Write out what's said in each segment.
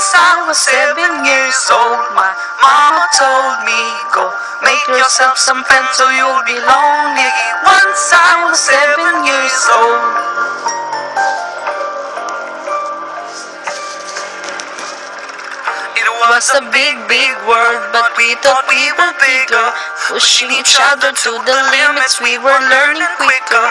Once I was seven years old, my mama told me, go make yourself some friends so you'll be lonely. Once I was seven years old. It was a big, big world, but we thought we were bigger. Pushing each other to the limits, we were learning quicker.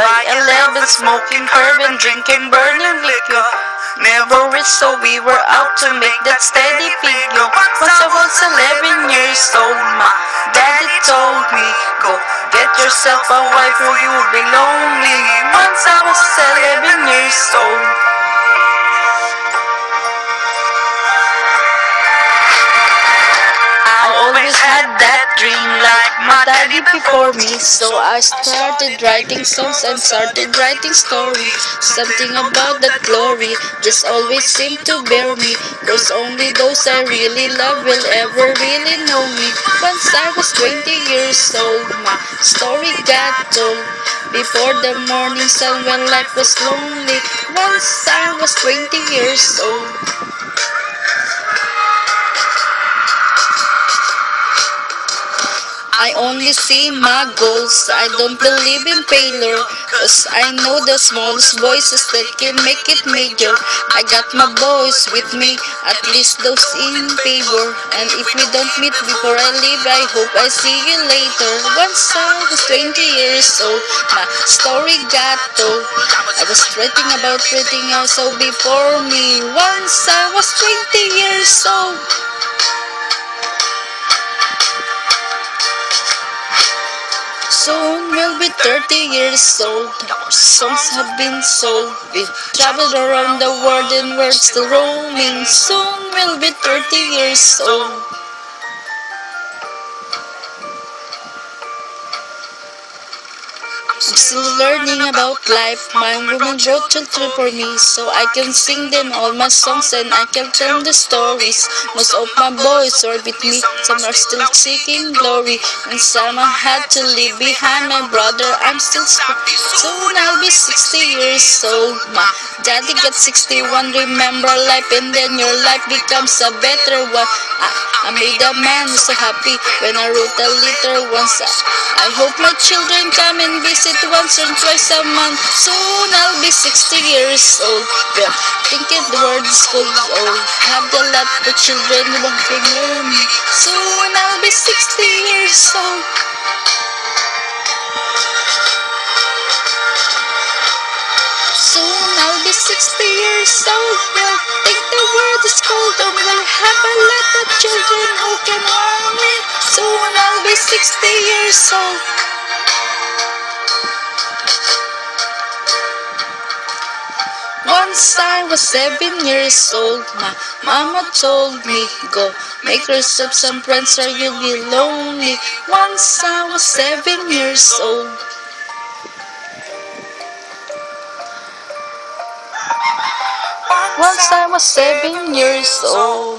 By 11, smoking herb and drinking burning liquor. Never rich, so we were out to make that steady figure. Once I was 11 years old, my daddy told me, Go get yourself a wife or you'll be lonely. Once I was 11 years old. I always had that dream my daddy before me So I started writing songs and started writing stories. Something about that glory just always seemed to bear me. Cause only those I really love will ever really know me. Once I was 20 years old my story got told. Before the morning sun when life was lonely Once I was 20 years old I only see my goals. I don't believe in failure. Cause I know the smallest voices that can make it major. I got my boys with me, at least those in favor. And if we don't meet before I leave, I hope I see you later. Once I was 20 years old, my story got told. I was writing about writing also before me. Once I was 20 years old. Soon we'll be 30 years old. Our songs have been sold. We've traveled around the world and we're still roaming. Soon we'll be 30 years old. Still learning about life. My woman wrote children for me, so I can sing them all my songs and I can tell them the stories. Most of my boys are with me, some are still seeking glory, and some I had to leave behind. My brother, I'm still. Soon I'll be 60 years old. My daddy got 61. Remember life, and then your life becomes a better one. I, I made a man so happy when I wrote a letter once. I, I hope my children come and visit once or twice a month. Soon I'll be 60 years old. Well, thinking the world is full of old. Have the lot of children walking around me. Soon I'll be 60 years old. Soon I'll be 60 years old. Well, think the world is cold. And we'll have a lot of children who can warm me. Soon I'll be 60 years old. Once I was seven years old, my mama told me, Go make yourself some friends or you'll be lonely. Once I was seven years old. Once I was seven years old.